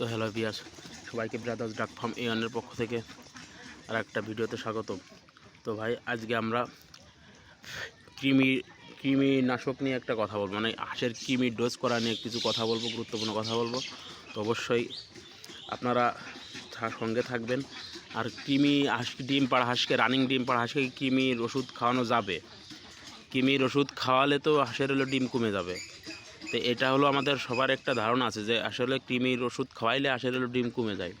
তো হ্যালো বিয়াস সবাইকে ব্রাদার্স ডাক ফার্ম এনের পক্ষ থেকে আর একটা ভিডিওতে স্বাগত। তো ভাই, আজকে আমরা কৃমি কৃমি নাশক নিয়ে একটা কথা বলব মানে হাঁসের কৃমি ডোজ করা নিয়ে কিছু কথা বলব, গুরুত্বপূর্ণ কথা বলব। তো অবশ্যই আপনারা সঙ্গে থাকবেন। আর কৃমি হাঁস, ডিম পাড়া হাঁসকে রানিং ডিম পাড়া হাঁসকে কৃমির ওষুধ খাওয়ানো যাবে। কৃমির ওষুধ খাওয়ালে তো হাঁসের হলো ডিম কমে যাবে। তো এটা হলো আমাদের সবার একটা ধারণা আছে যে আসলে কৃমির ওষুধ খাওয়াইলে হলো ডিম কমে যায়।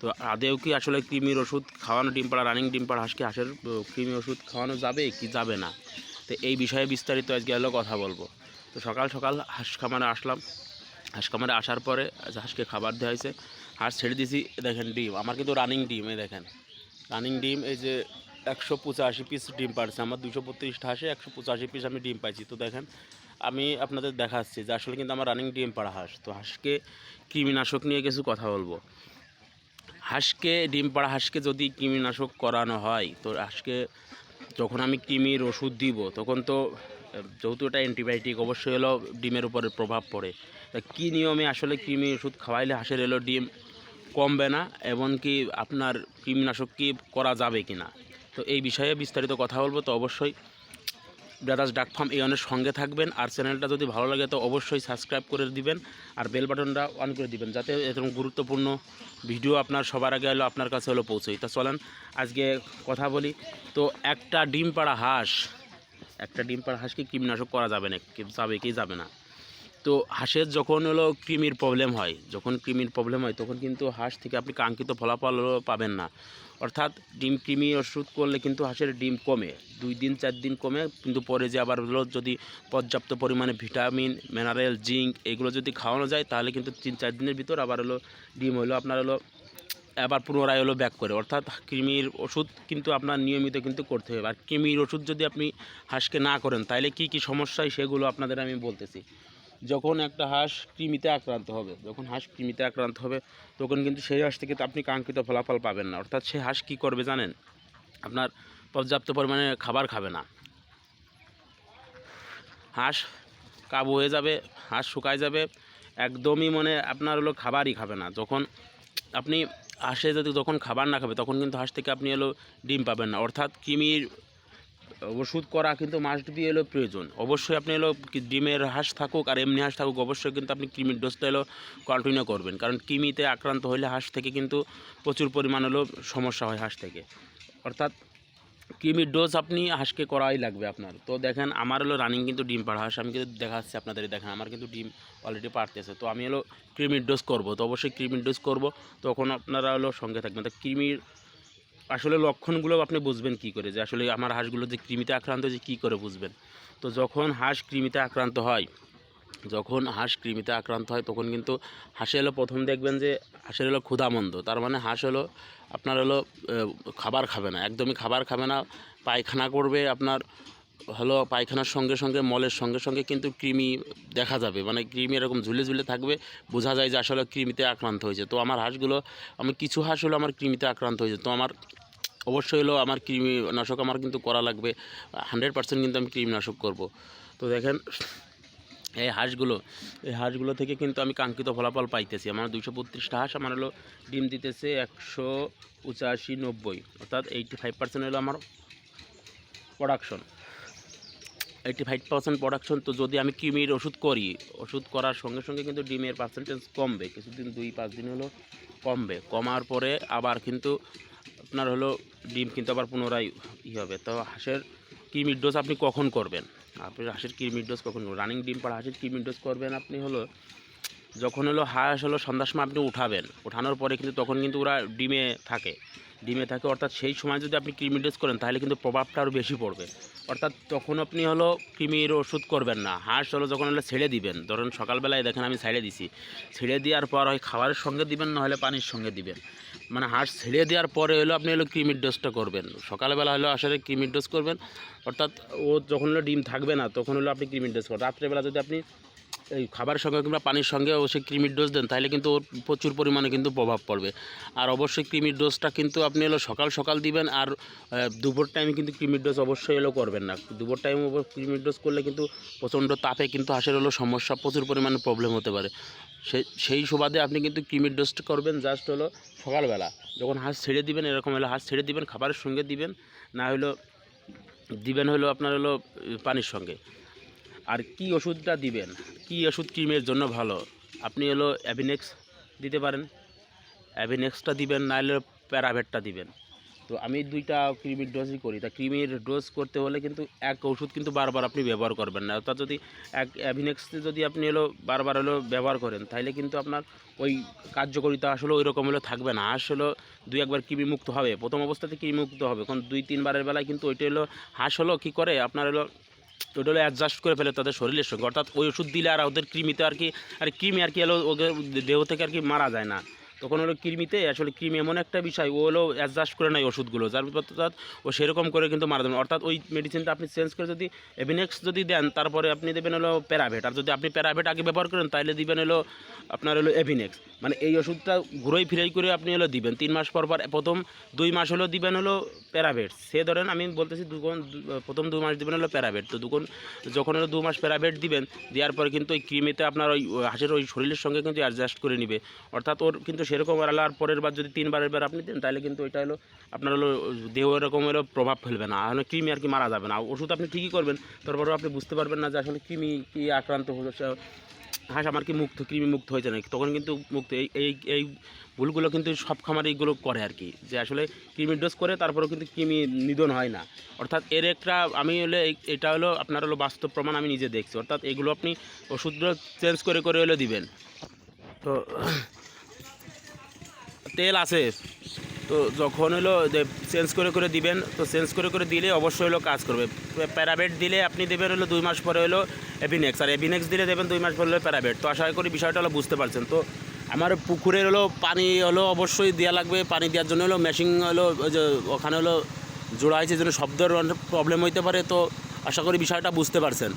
তো আদেও কি আসলে কৃমির ওষুধ খাওয়ানো ডিম পাড়া রানিং ডিম পাড়া হাঁসকে হাঁসের কৃমি ওষুধ খাওয়ানো যাবে কি যাবে না? তো এই বিষয়ে বিস্তারিত আজকে হলো কথা বলব। তো সকাল সকাল হাঁস খামারে আসলাম। হাঁস খামারে আসার পরে হাঁসকে খাবার দেওয়া হয়েছে, হাঁস ছেড়ে দিয়েছি দেখেন ডিম, আমার কিন্তু রানিং ডিম, এই দেখেন। রানিং ডিম, এই যে একশো পঁচাশি পিস ডিম পাড়ছে, আমার দুশো বত্রিশটা হাঁসে একশো পঁচাশি পিস আমি ডিম পাইছি, তো দেখেন আমি আপনাদের দেখাচ্ছি যে আসলে কিন্তু আমার রানিং ডিম পাড়া হাঁস। তো হাঁসকে কৃমিনাশক নিয়ে কিছু কথা বলব। হাঁসকে, ডিম পাড়া হাঁসকে যদি কৃমিনাশক করানো হয়, তো হাঁসকে যখন আমি কৃমির ওষুধ দিব, তখন তো, যেহেতু এটা অ্যান্টিবায়োটিক অবশ্যই হলো ডিমের উপরে প্রভাব পড়ে। তা কী নিয়মে আসলে কৃমি ওষুধ খাওয়াইলে হাঁসের এলো ডিম কমবে না, এমনকি আপনার কৃমিনাশক কি করা যাবে কি না তো এই বিষয়ে বিস্তারিত কথা বলব, তো অবশ্যই ব্রাদার্স ডাক ফার্ম এই অনেক সঙ্গে থাকবেন। আর চ্যানেলটা যদি ভালো লাগে তো অবশ্যই সাবস্ক্রাইব করে দিবেন আর বেল বাটনটা অন করে দিবেন যাতে এরকম গুরুত্বপূর্ণ ভিডিও আপনার সবার আগে হলো আপনার কাছে হলো পৌঁছই তা চলেন, আজকে কথা বলি। তো একটা ডিম পাড়া হাঁস, একটা ডিম পাড়া হাঁসকে কীটনাশক করা যাবে না যাবে, কি যাবে না। তো হাঁসের যখন হলো কৃমির প্রবলেম হয়, যখন কৃমির প্রবলেম হয়, তখন কিন্তু হাঁস থেকে আপনি কাঙ্ক্ষিত ফলাফল পাবেন না। অর্থাৎ ডিম কৃমি ওষুধ করলে কিন্তু হাঁসের ডিম কমে, দুই দিন, চার দিন কমে, কিন্তু পরে যে আবার হলো যদি পর্যাপ্ত পরিমাণে ভিটামিন মিনারেল জিঙ্ক এগুলো যদি খাওয়ানো যায়, তাহলে কিন্তু তিন, চার দিনের ভিতর আবার হলো ডিম হলো আপনার হলো আবার পুনরায় হলো ব্যাক করে। অর্থাৎ কৃমির ওষুধ কিন্তু আপনার নিয়মিত কিন্তু করতে হবে। আর কৃমির ওষুধ যদি আপনি হাঁসকে না করেন, তাহলে কি কি সমস্যা হয় সেগুলো আপনাদের আমি বলতেছি। যখন একটা হাঁস কৃমিতে আক্রান্ত হবে, যখন হাঁস কৃমিতে আক্রান্ত হবে, তখন কিন্তু সেই হাঁস থেকে আপনি কাঙ্ক্ষিত ফলাফল পাবেন না। অর্থাৎ সেই হাঁস কী করবে জানেন? আপনার পর্যাপ্ত পরিমাণে খাবার খাবে না। হাঁস কাবু হয়ে যাবে, হাঁস শুকায় যাবে, একদমই মানে আপনার হলো খাবারই খাবে না। যখন আপনি হাঁসে যদি যখন খাবার না খাবে, তখন কিন্তু হাঁস থেকে আপনি হলো ডিম পাবেন না। অর্থাৎ কৃমির ওষুধ করা কিন্তু মাস্ট বি এলো প্রয়োজন। অবশ্যই আপনি এলো ডিমের হাঁস থাকুক আর এমনি হাঁস থাকুক, অবশ্যই কিন্তু আপনি কৃমির ডোজটা এলো কন্টিনিউ করবেন। কারণ কৃমিতে আক্রান্ত হলে হাঁস থেকে কিন্তু প্রচুর পরিমাণ হলো সমস্যা হয় হাঁস থেকে। অর্থাৎ কৃমির ডোজ আপনি হাঁসকে করাই লাগবে আপনার। তো দেখেন, আমার হলো রানিং কিন্তু ডিম পাড়া হাঁস, আমি কিন্তু দেখাচ্ছি আপনাদের দেখেন আমার কিন্তু ডিম অলরেডি পারতেছে তো আমি হলো কৃমির ডোজ করব। তো অবশ্যই কৃমির ডোজ করব। তখন আপনারা হলো সঙ্গে থাকবেন। তো কৃমির আসলে লক্ষণগুলো আপনি বুঝবেন কি করে? যে আসলে আমার হাঁসগুলো যে কৃমিতে আক্রান্ত, যে কি করে বুঝবেন? তো যখন হাঁস কৃমিতে আক্রান্ত হয়, যখন হাঁস কৃমিতে আক্রান্ত হয়, তখন কিন্তু হাঁসে হলো প্রথম দেখবেন যে হাঁসের হলো ক্ষুধামন্দ। তার মানে হাঁস হলো, আপনার হলো খাবার খাবে না, একদমই খাবার খাবে না, পায়খানা করবে আপনার হলো পায়খানার সঙ্গে সঙ্গে, মলের সঙ্গে সঙ্গে কিন্তু কৃমি দেখা যাবে। মানে কৃমি এরকম ঝুলে ঝুলে থাকবে, বোঝা যায় যে আসলে কৃমিতে আক্রান্ত হয়েছে। তো আমার হাঁসগুলো, আমি কিছু হাঁস হলো আমার কৃমিতে আক্রান্ত হয়েছে। তো আমার, অবশ্যই হলো আমার কৃমি নাশক আমার কিন্তু করা লাগবে। হান্ড্রেড পার্সেন্ট কিন্তু আমি কৃমিনাশক করব। তো দেখেন, এই হাঁসগুলো এই হাঁসগুলো থেকে কিন্তু আমি কাঙ্ক্ষিত ফলাফল পাইতেছি। আমার দুইশো বত্রিশটা হাঁস আমার হলো ডিম দিতেছে একশো পঁচাশি নব্বই। অর্থাৎ এইটি ফাইভ পার্সেন্ট হলো আমার production eighty five percent production তো যদি আমি কিমির ওষুধ করি, ওষুধ করার সঙ্গে সঙ্গে কিন্তু ডিমের পার্সেন্টেজ কমবে। কিছুদিন দুই, পাঁচ দিন হলো কমবে। কমার পরে আবার কিন্তু আপনার হলো ডিম কিন্তু আবার পুনরায় ই হবে। তো হাঁসের কিমির ডোজ আপনি কখন করবেন? আপনি হাঁসের কিমির ডোজ কখন রানিং ডিম পাড়া হাঁসের কিমির ডোজ করবেন আপনি হলো যখন হলো হাঁস হলো সন্ধ্যার সময় আপনি উঠাবেন, উঠানোর পরে কিন্তু তখন কিন্তু ওরা ডিমে থাকে। ডিমে থাকে, অর্থাৎ সেই সময় যদি আপনি কৃমি ডোজ করেন, তাহলে কিন্তু প্রভাবটা আরও বেশি পড়বে। অর্থাৎ তখন আপনি হলো কৃমির ওষুধ করবেন না। হাঁস হলো যখন হলে ছেড়ে দিবেন, ধরুন সকালবেলায় দেখেন আমি ছেড়ে দিছি। ছেড়ে দেওয়ার পর হয় খাবারের সঙ্গে দিবেন, না হলে পানির সঙ্গে দিবেন। মানে হাঁস ছেড়ে দেওয়ার পরে হলো আপনি হলো ক্রিমির ডোজটা করবেন। সকালবেলা হলো আসলে কৃমির ডোজ করবেন, অর্থাৎ ও যখন হলো ডিম থাকবে না, তখন হলো আপনি ক্রিমির ডোজ করবেন। রাত্রেবেলা যদি আপনি এই খাবারের সঙ্গে কিংবা পানির সঙ্গে অবশ্যই কৃমির ডোজ দেন তাহলে কিন্তু ওর প্রচুর পরিমাণে কিন্তু প্রভাব পড়বে। আর অবশ্যই কৃমির ডোজটা কিন্তু আপনি হলো সকাল সকাল দিবেন আর দুপুর টাইমে কিন্তু কৃমির ডোজ অবশ্যই হলো করবেন না। দুপুর টাইমে ক্রিমির ডোজ করলে কিন্তু প্রচণ্ড তাপে কিন্তু হাঁসের হলো সমস্যা, প্রচুর পরিমাণে প্রবলেম হতে পারে। সেই সেই সুবাদে আপনি কিন্তু কৃমির ডোজটা করবেন জাস্ট হলো সকালবেলা। যখন হাঁস ছেড়ে দিবেন, এরকম হলো হাঁস ছেড়ে দিবেন, খাবারের সঙ্গে দিবেন, না হলো, দিবেন হলো আপনার হলো পানির সঙ্গে। আর কি ওষুধটা দিবেন? কি ওষুধ ক্রিমের জন্য ভালো? আপনি হলো অ্যাভিনেক্স দিতে পারেন। অ্যাভিনেক্সটা দিবেন নাহলে প্যারাভেটটা দিবেন। তো আমি দুইটা ক্রিমির ডোজই করি। তা ক্রিমির ডোজ করতে হলে কিন্তু এক ওষুধ কিন্তু বারবার আপনি ব্যবহার করবেন না। অর্থাৎ যদি এক অ্যাভিনেক্স যদি আপনি হলো বারবার হলো ব্যবহার করেন তাহলে কিন্তু আপনার ওই কার্যকারিতা আসলে ওই রকম হলো থাকবে না। হাঁস হলো দুই একবার কৃমি মুক্ত হবে। প্রথম অবস্থাতে কৃমি মুক্ত হবে। কারণ দুই তিনবারের বেলায় কিন্তু ওইটা হলো হাঁস হলো কী করে? আপনার হলো ওটা অ্যাডজাস্ট করে ফেলে তাদের শরীরের সঙ্গে। অর্থাৎ ওই ওষুধ দিলে আর ওদের কৃমিতে আর কি আর কৃমি আর কি হলো ওদের দেহ থেকে আর কি মারা যায় না। তখন হলো কৃমিতে আসলে কৃমি এমন একটা বিষয়, ও হলো অ্যাডজাস্ট করে নেয় ওষুধগুলো, যার অর্থাৎ ও সেরকম করে কিন্তু মারা দেবেন অর্থাৎ ওই মেডিসিনটা আপনি চেঞ্জ করে যদি এভিনেক্স যদি দেন, তারপরে আপনি দেবেন হলো প্যারাভেট আর যদি আপনি প্যারাভেট আগে ব্যবহার করেন তাহলে দিবেন হলো আপনার হলো এভিনেক্স মানে এই ওষুধটা ঘুরোই ফিরাই করে আপনি হলো দিবেন। তিন মাস পর পর প্রথম দুই মাস হলো দিবেন হলো প্যারাভেট সে ধরেন আমি বলতেছি দুগুণ প্রথম দু মাস দিবেন হলো প্যারাভেট তো দুগুণ যখন হলো দু মাস প্যারাভেট দিবেন, দেওয়ার পরে কিন্তু ওই ক্রিমিতে আপনার ওই ওই হাঁসের ওই শরীরের সঙ্গে কিন্তু অ্যাডজাস্ট করে নিবে। অর্থাৎ ওর কিন্তু সেরকম আর পরের বার যদি তিনবারের বার আপনি দেন, তাহলে কিন্তু ওইটা হলো আপনার হলো দেহ এরকম হলো প্রভাব ফেলবে না। আর কৃমি আর কি মারা যাবে না। ওষুধ আপনি ঠিকই করবেন, তারপরেও আপনি বুঝতে পারবেন না যে আসলে কৃমি কি আক্রান্ত সে- হাঁস আমার কি মুক্ত, কৃমি মুক্ত হয়েছে নাকি? তখন কিন্তু মুক্ত, এই এই এই ভুলগুলো কিন্তু সব খামারে এইগুলো করে আর কি, যে আসলে কৃমির ডোজ করে, তারপরেও কিন্তু কৃমি নিধন হয় না। অর্থাৎ এর একটা, আমি হলে এটা হলো আপনার হলো বাস্তব প্রমাণ আমি নিজে দেখছি। অর্থাৎ এগুলো আপনি ওষুধগুলো চেঞ্জ করে করে হলে দিবেন। তো তেল আছে। তো যখন হলো চেঞ্জ করে করে দিবেন, তো চেঞ্জ করে করে দিলে অবশ্যই হলো কাজ করবে। প্যারাবেট দিলে আপনি দেবেন হলো দুই মাস পরে হলো এভিনেক্স আর এভিনেক্স দিলে দেবেন দুই মাস পরে হলো প্যারাবেট তো আশা করি বিষয়টা হলো বুঝতে পারছেন। তো আমার পুকুরের হলো পানি হলো অবশ্যই দেওয়া লাগবে। পানি দেওয়ার জন্য হলো মেশিন হলো যে ওখানে হলো জোড়া হয়েছে জন্য শব্দের প্রবলেম হইতে পারে। তো আশা করি বিষয়টা বুঝতে পারছেন।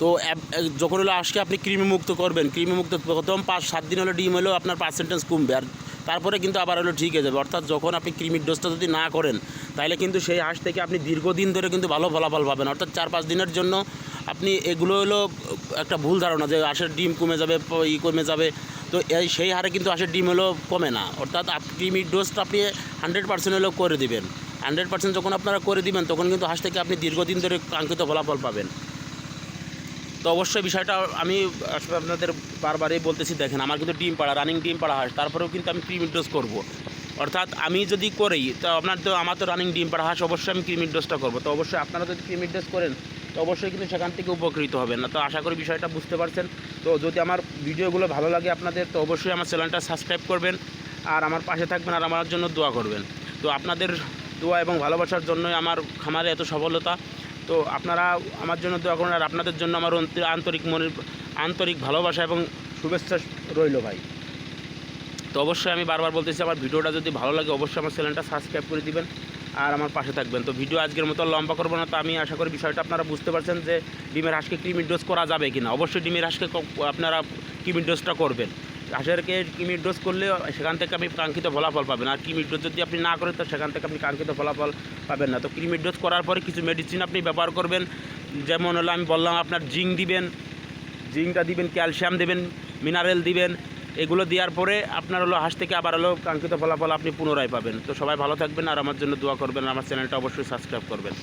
তো যখন হলো আজকে আপনি কৃমিমুক্ত করবেন, কৃমিমুক্ত প্রথম পাঁচ সাত দিন হলো ডিম হলেও আপনার পার্সেন্টেজ কমবে। আর তারপরে কিন্তু আবার হলো ঠিক হয়ে যাবে। অর্থাৎ যখন আপনি কৃমির ডোজটা যদি না করেন, তাহলে কিন্তু সেই হাঁস থেকে আপনি দীর্ঘদিন ধরে কিন্তু ভালো ফলাফল পাবেন। অর্থাৎ চার পাঁচ দিনের জন্য আপনি এগুলো হলো একটা ভুল ধারণা যে হাঁসের ডিম কমে যাবে ই কমে যাবে। তো এই সেই হারে কিন্তু হাঁসের ডিম হলো কমে না। অর্থাৎ কৃমির ডোজটা আপনি হান্ড্রেড পার্সেন্ট হলেও করে দিবেন। হান্ড্রেড পার্সেন্ট যখন আপনারা করে দিবেন, তখন কিন্তু হাঁস থেকে আপনি দীর্ঘদিন ধরে কাঙ্ক্ষিত ফলাফল পাবেন। তো অবশ্যই বিষয়টা আমি আসলে আপনাদের বারবারই বলতেছি, দেখেন আমার কিন্তু ডিম পাড়া রানিং ডিম পাড়া হাঁস, তারপরেও কিন্তু আমি ক্রিমির ডোজ করব। অর্থাৎ আমি যদি করি, তো আপনার তো, আমার তো রানিং ডিম পাড়া হাঁস, অবশ্যই আমি ক্রিমির ডোজটা করব। তো অবশ্যই আপনারা যদি ক্রিমির ডোজ করেন, তো অবশ্যই কিন্তু সেখান থেকে উপকৃত হবেন। না তো আশা করি বিষয়টা বুঝতে পারছেন। তো যদি আমার ভিডিওগুলো ভালো লাগে আপনাদের, তো অবশ্যই আমার চ্যানেলটা সাবস্ক্রাইব করবেন আর আমার পাশে থাকবেন আর আমার জন্য দোয়া করবেন। তো আপনাদের দোয়া এবং ভালোবাসার জন্যই আমার খামারে এত সফলতা। তো আপনারা আমার জন্য দোয়া করুন আর আপনাদের জন্য আমার আন্তরিক মনের, আন্তরিক ভালোবাসা এবং শুভেচ্ছা রইল ভাই। তো অবশ্যই আমি বারবার বলতেছি, আমার ভিডিওটা যদি ভালো লাগে অবশ্যই আমার চ্যানেলটা সাবস্ক্রাইব করে দিবেন আর আমার পাশে থাকবেন। তো ভিডিও আজকের মতো লম্বা করব না, তো আমি আশা করি বিষয়টা আপনারা বুঝতে পারছেন যে ডিমের হাঁসকে ক্রিমির ডোজ করা যাবে কি না অবশ্যই ডিমের হাঁসকে আপনারা ক্রিমির ডোজটা করবেন। হাঁসেরকে কিমির ডোজ করলে সেখান থেকে আপনি কাঙ্ক্ষিত ফলাফল পাবেন। আর ক্রিমির ডোজ যদি আপনি না করেন, তো সেখান থেকে আপনি কাঙ্ক্ষিত ফলাফল পাবেন না। তো ক্রিমির ডোজ করার পরে কিছু মেডিসিন আপনি ব্যবহার করবেন। যেমন হলো আমি বললাম, আপনার জিঙ্ক দিবেন, জিঙ্কটা দিবেন, ক্যালসিয়াম দেবেন মিনারেল দিবেন। এগুলো দেওয়ার পরে আপনার হলো হাঁস থেকে আবার হলো কাঙ্ক্ষিত ফলাফল আপনি পুনরায় পাবেন। তো সবাই ভালো থাকবেন আর আমার জন্য দোয়া করবেন। আমার চ্যানেলটা অবশ্যই সাবস্ক্রাইব করবেন।